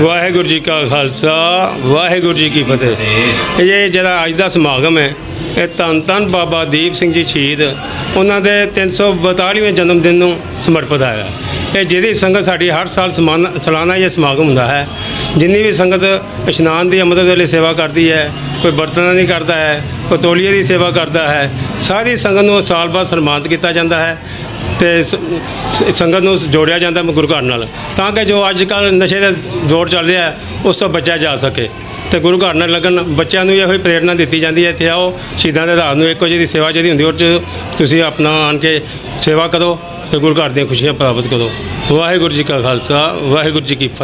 ਵਾਹਿਗੁਰੂ ਜੀ ਕਾ ਖਾਲਸਾ, ਵਾਹਿਗੁਰੂ ਜੀ ਕੀ ਫਤਿਹ। ਇਹ ਜਿਹੜਾ ਅੱਜ ਦਾ ਸਮਾਗਮ ਹੈ, ਇਹ ਧੰਨ ਧੰਨ ਬਾਬਾ ਦੀਪ ਸਿੰਘ ਜੀ ਸ਼ਹੀਦ, ਉਹਨਾਂ ਦੇ 342ਵੇਂ ਜਨਮ ਦਿਨ ਨੂੰ ਸਮਰਪਿਤ ਹੈ ਇਹ ਜਿਹਦੀ ਸੰਗਤ ਸਾਡੀ ਹਰ ਸਾਲ ਸਮਾਨ, ਸਾਲਾਨਾ ਇਹ ਸਮਾਗਮ ਹੁੰਦਾ ਹੈ। ਜਿੰਨੀ ਵੀ ਸੰਗਤ ਇਸ਼ਨਾਨ ਦੀ ਅੰਮ੍ਰਿਤ ਵੇਲੇ ਸੇਵਾ ਕਰਦੀ ਹੈ, ਕੋਈ ਬਰਤਨਾਂ ਦੀ ਕਰਦਾ ਹੈ, ਕੋਈ ਤੋਲੀਏ ਦੀ ਸੇਵਾ ਕਰਦਾ ਹੈ, ਸਾਰੀ ਸੰਗਤ ਨੂੰ ਸਾਲ ਬਾਅਦ ਸਨਮਾਨਿਤ ਕੀਤਾ ਜਾਂਦਾ ਹੈ। ਤੇ ਸ- ਸ- ਸੰਗਤ ਨੂੰ ਜੋੜਿਆ ਜਾਂਦਾ ਗੁਰੂ ਘਰ ਨਾਲ। ਤਾਂ ਕਿ ਜੋ ਅੱਜ ਕੱਲ੍ਹ ਨਸ਼ੇ ਦਾ ਦੌਰ ਚੱਲ ਰਿਹਾ ਹੈ, ਉਸ ਤੋਂ ਬਚਿਆ ਜਾ ਸਕੇ। ਤੇ ਗੁਰੂ ਘਰ ਨਾਲ ਲੱਗਣ ਬੱਚਿਆਂ ਨੂੰ ਇਹੋ ਹੀ ਪ੍ਰੇਰਣਾ ਦਿੱਤੀ ਜਾਂਦੀ ਹੈ ਇੱਥੇ ਆਓ ਸ਼ਹੀਦਾਂ ਦੇ ਆਧਾਰ ਨੂੰ ਇੱਕੋ ਜਿਹੀ ਦੀ ਸੇਵਾ ਜਿਹਦੀ ਹੁੰਦੀ ਉਹ 'ਚ ਤੁਸੀਂ ਆਪਣਾ ਆਣ ਕੇ ਸੇਵਾ ਕਰੋ ਤੇ ਗੁਰੂ ਘਰ ਦੀਆਂ ਖੁਸ਼ੀਆਂ ਪ੍ਰਾਪਤ ਕਰੋ। ਵਾਹਿਗੁਰੂ ਜੀ ਕਾ ਖਾਲਸਾ ਵਾਹਿਗੁਰੂ ਜੀ ਕੀ ਫਤਿਹ।